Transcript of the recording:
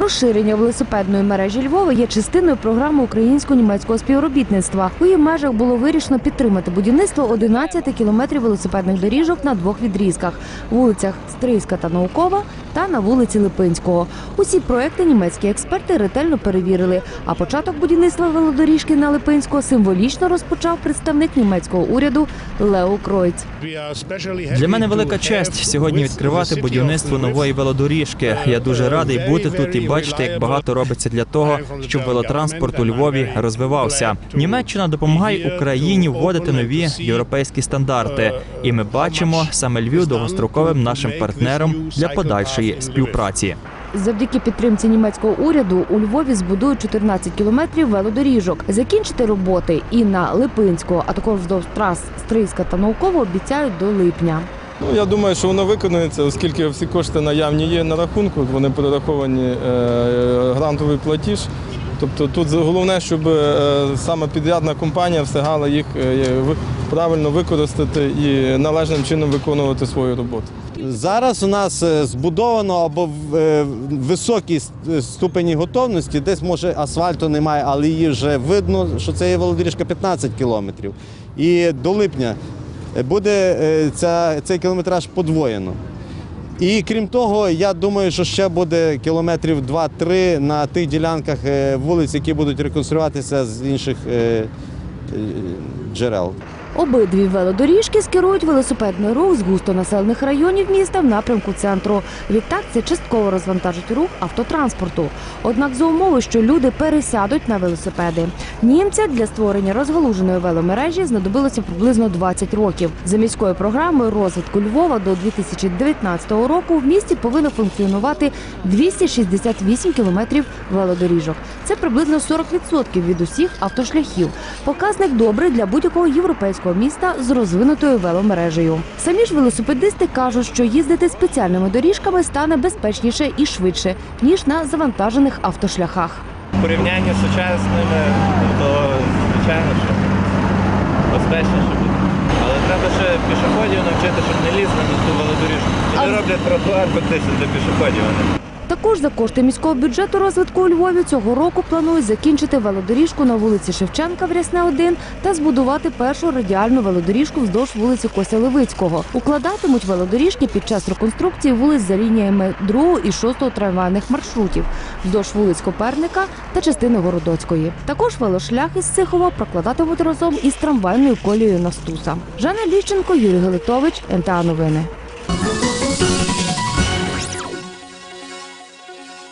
Розширення велосипедної мережі Львова є частиною програми українсько-німецького співробітництва. У її межах було вирішено підтримати будівництво 11 кілометрів велосипедних доріжок на двох відрізках вулицях Стрийська та Наукова та на вулиці Липинського. Усі проекти німецькі експерти ретельно перевірили. А початок будівництва велодоріжки на Липинського символічно розпочав представник німецького уряду Лео Кройц. Для мене велика честь сьогодні відкривати будівництво нової велодоріжки. Я дуже радий бути тут і бачити, як багато робиться для того, щоб велотранспорт у Львові розвивався. Німеччина допомагає Україні вводити нові європейські стандарти, і ми бачимо саме Львів довгостроковим нашим партнером для подальшої співпраці. Завдяки підтримці німецького уряду у Львові збудують 14 кілометрів велодоріжок. Закінчити роботи і на Липинського, а також вздовж трас Стрийська та Науково обіцяють до липня. Ну, я думаю, що воно виконується, оскільки всі кошти наявні є на рахунку, вони перераховані е, грантовий платіж. Тобто тут головне, щоб е, саме підрядна компанія встигала їх е, ви- правильно використати і належним чином виконувати свою роботу. Зараз у нас збудовано або високій ступені готовності, десь може асфальту немає, але її вже видно, що це є велодоріжка 15 кілометрів. І до липня буде е, ця, цей кілометраж подвоєно. І крім того, я думаю, що ще буде кілометрів 2-3 на тих ділянках е, вулиць, які будуть реконструюватися з інших е, е, джерел. Обидві велодоріжки скерують велосипедний рух з густонаселених районів міста в напрямку центру. Відтак це частково розвантажить рух автотранспорту. Однак за умови, що люди пересядуть на велосипеди. Німцям для створення розгалуженої веломережі знадобилося приблизно 20 років. За міською програмою розвитку Львова до 2019 року в місті повинно функціонувати 268 кілометрів велодоріжок. Це приблизно 40% від усіх автошляхів. Показник добрий для будь-якого європейського міста з розвинутою веломережею. Самі ж велосипедисти кажуть, що їздити спеціальними доріжками стане безпечніше і швидше ніж на завантажених автошляхах. В порівнянні з сучасними, то звичайно, що безпечніше буде. Але треба ще пішоходів навчити, щоб не лізли на ту велодоріжку. Вони роблять тротуар фактично для пішоходів. Також за кошти міського бюджету розвитку у Львові цього року планують закінчити велодоріжку на вулиці Шевченка в Рясне 1 та збудувати першу радіальну велодоріжку вздовж вулиці Кося Левицького. Укладатимуть велодоріжки під час реконструкції вулиць за лініями 2 і 6 трамвайних маршрутів вздовж вулиць Коперника та частини Городоцької. Також велошлях із Сихова прокладатимуть разом із трамвайною колією Настуса. Жанна Ліщенко, Юрій Галитович, НТА Новини.